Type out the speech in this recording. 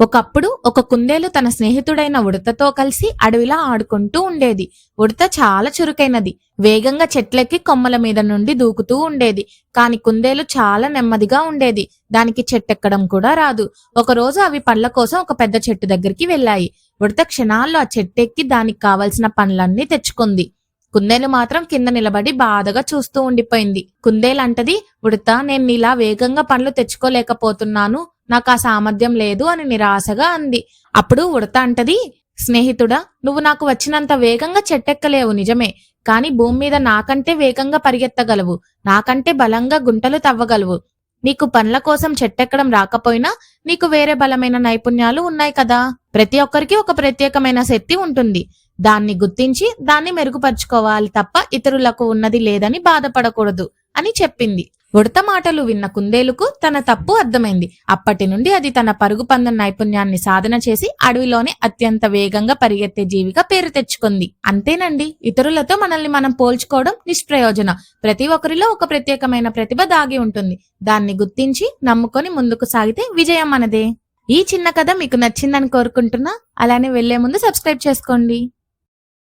ఒకప్పుడు ఒక కుందేలు తన స్నేహితుడైన ఉడతతో కలిసి అడవిలా ఆడుకుంటూ ఉండేది. ఉడత చాలా చురుకైనది. వేగంగా చెట్లెక్కి కొమ్మల మీద నుండి దూకుతూ ఉండేది. కాని కుందేలు చాలా నెమ్మదిగా ఉండేది. దానికి చెట్టెక్కడం కూడా రాదు. ఒకరోజు అవి పండ్ల కోసం ఒక పెద్ద చెట్టు దగ్గరికి వెళ్ళాయి. ఉడత క్షణాల్లో ఆ చెట్టెక్కి దానికి కావలసిన పండ్లన్నీ తెచ్చుకుంది. కుందేలు మాత్రం కింద నిలబడి బాధగా చూస్తూ ఉండిపోయింది. కుందేలు అంటది ఉడత నేను ఇలా వేగంగా పండ్లు తెచ్చుకోలేకపోతున్నాను. నాకు ఆ సామర్థ్యం లేదు అని నిరాశగా అంది. అప్పుడు ఉడత అంటది స్నేహితుడా నువ్వు నాకు వచ్చినంత వేగంగా చెట్టెక్కలేవు నిజమే కానీ భూమి మీద నాకంటే వేగంగా పరిగెత్తగలవు నాకంటే బలంగా గుంటలు తవ్వగలవు. నీకు పనుల కోసం చెట్టెక్కడం రాకపోయినా నీకు వేరే బలమైన నైపుణ్యాలు ఉన్నాయి కదా. ప్రతి ఒక్కరికి ఒక ప్రత్యేకమైన శక్తి ఉంటుంది. దాన్ని గుర్తించి దాన్ని మెరుగుపరుచుకోవాలి తప్ప ఇతరులకు ఉన్నది లేదని బాధపడకూడదు అని చెప్పింది. ఉడత మాటలు విన్న కుందేలుకు తన తప్పు అర్థమైంది. అప్పటి నుండి అది తన పరుగు పందెం నైపుణ్యాన్ని సాధన చేసి అడవిలోనే అత్యంత వేగంగా పరిగెత్తే జీవిగా పేరు తెచ్చుకుంది. అంతేనండి ఇతరులతో మనల్ని మనం పోల్చుకోవడం నిష్ప్రయోజనం. ప్రతి ఒక్కరిలో ఒక ప్రత్యేకమైన ప్రతిభ దాగి ఉంటుంది. దాన్ని గుర్తించి నమ్ముకొని ముందుకు సాగితే విజయం మనదే. ఈ చిన్న కథ మీకు నచ్చిందని కోరుకుంటున్నా. అలానే వెళ్ళే ముందు సబ్స్క్రైబ్ చేసుకోండి.